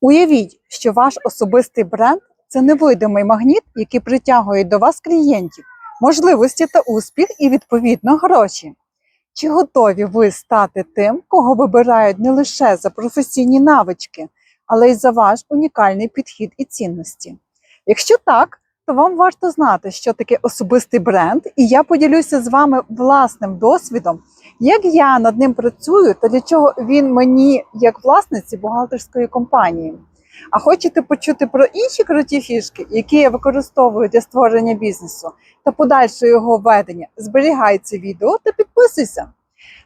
Уявіть, що ваш особистий бренд це невидимий магніт, який притягує до вас клієнтів, можливості та успіх і відповідно гроші. Чи готові ви стати тим, кого вибирають не лише за професійні навички, але й за ваш унікальний підхід і цінності? Якщо так, то вам варто знати, що таке особистий бренд, і я поділюся з вами власним досвідом, як я над ним працюю та для чого він мені як власниці бухгалтерської компанії. А хочете почути про інші круті фішки, які я використовую для створення бізнесу та подальшого його ведення? Зберігай це відео та підписуйся.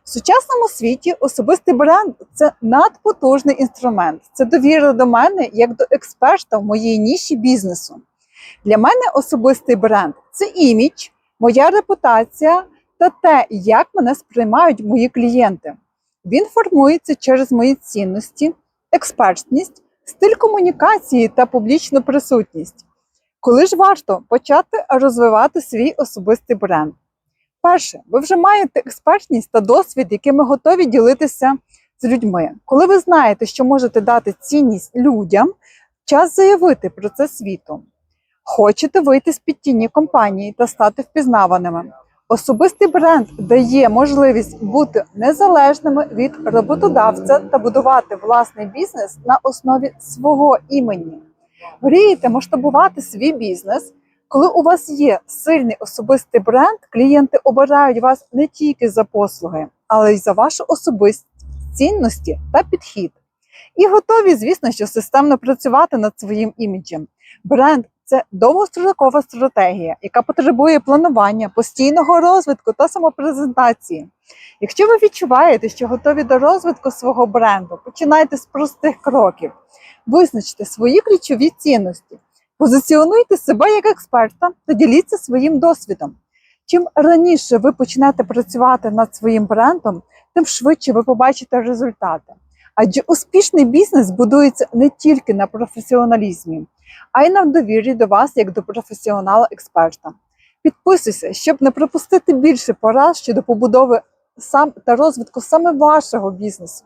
В сучасному світі особистий бренд це надпотужний інструмент. Це довіра до мене як до експерта в моїй ніші бізнесу. Для мене особистий бренд це імідж, моя репутація та те, як мене сприймають мої клієнти. Він формується через мої цінності, експертність, стиль комунікації та публічну присутність. Коли ж варто почати розвивати свій особистий бренд? Перше, ви вже маєте експертність та досвід, якими готові ділитися з людьми. Коли ви знаєте, що можете дати цінність людям, час заявити про це світу. Хочете вийти з під тіні компанії та стати впізнаваними. Особистий бренд дає можливість бути незалежними від роботодавця та будувати власний бізнес на основі свого імені. Мрієте масштабувати свій бізнес. Коли у вас є сильний особистий бренд, клієнти обирають вас не тільки за послуги, але й за вашу особистість, цінності та підхід. І готові, звісно, що системно працювати над своїм іміджем. Бренд це довгострокова стратегія, яка потребує планування, постійного розвитку та самопрезентації. Якщо ви відчуваєте, що готові до розвитку свого бренду, починайте з простих кроків. Визначте свої ключові цінності, позиціонуйте себе як експерта та діліться своїм досвідом. Чим раніше ви почнете працювати над своїм брендом, тим швидше ви побачите результати. Адже успішний бізнес будується не тільки на професіоналізмі, а й на довірі до вас як до професіонала-експерта. Підписуйся, щоб не пропустити більше порад щодо побудови сам та розвитку саме вашого бізнесу.